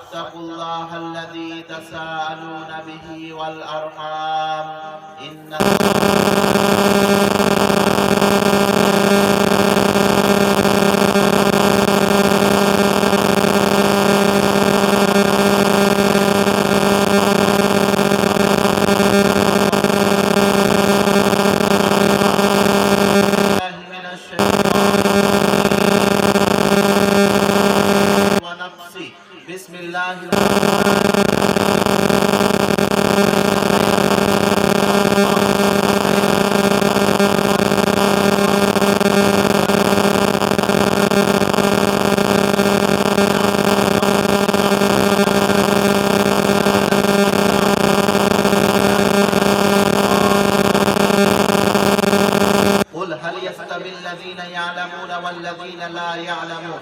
واتقوا الله الذي تساءلون به والأرحام. إن الله يعلمون والذين لا يعلمون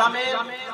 ইসলামের